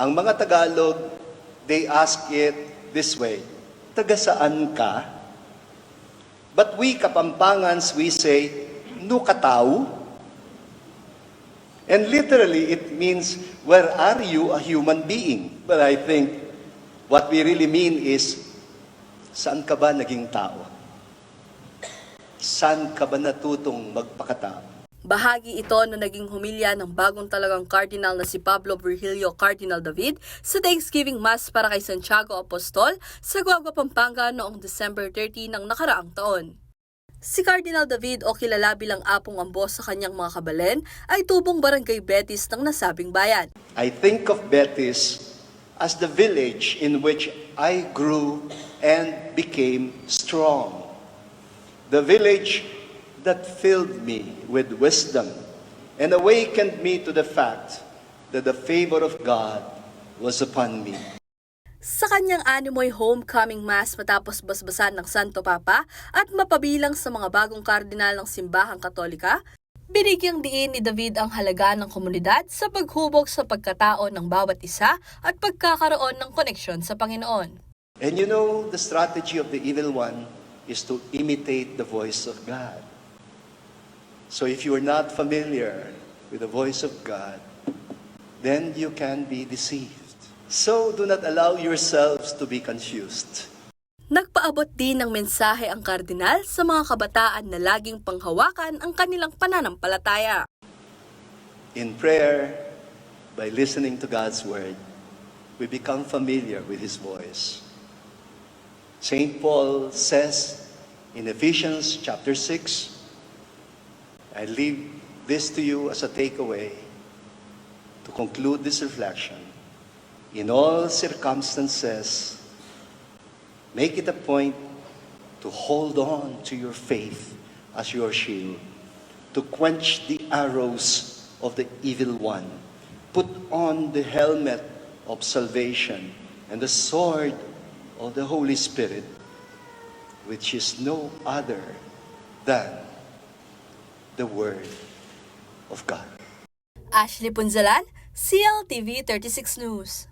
Ang mga Tagalog, they ask it this way, taga saan ka? But we Kapampangans, we say, nukataw. And literally, it means, where are you a human being? But I think what we really mean is, saan ka ba naging tao? Saan ka ba natutong magpakatao? Bahagi ito na naging humilya ng bagong talagang cardinal na si Pablo Virgilio Cardinal David sa Thanksgiving Mass para kay Santiago Apostol sa Guagua, Pampanga noong December 30 ng nakaraang taon. Si Cardinal David o kilala bilang Apong Ambo sa kanyang mga kabalen ay tubong barangay Betis ng nasabing bayan. I think of Betis as the village in which I grew and became strong. The village that filled me with wisdom and awakened me to the fact that the favor of God was upon me. Sa kanyang animoy homecoming mass matapos basbasan ng Santo Papa at mapabilang sa mga bagong kardinal ng simbahang katolika, binigyang diin ni David ang halaga ng komunidad sa paghubog sa pagkatao ng bawat isa at pagkakaroon ng koneksyon sa Panginoon. And you know, the strategy of the evil one is to imitate the voice of God. So if you are not familiar with the voice of God, then you can be deceived. So do not allow yourselves to be confused. Nagpaabot din ng mensahe ang kardinal sa mga kabataan na laging panghawakan ang kanilang pananampalataya. In prayer, by listening to God's word, we become familiar with His voice. St. Paul says in Ephesians chapter 6, I leave this to you as a takeaway to conclude this reflection. In all circumstances, make it a point to hold on to your faith as your shield, to quench the arrows of the evil one. Put on the helmet of salvation and the sword of the Holy Spirit, which is no other than the Word of God. Ashley Punzalan, CLTV 36 News.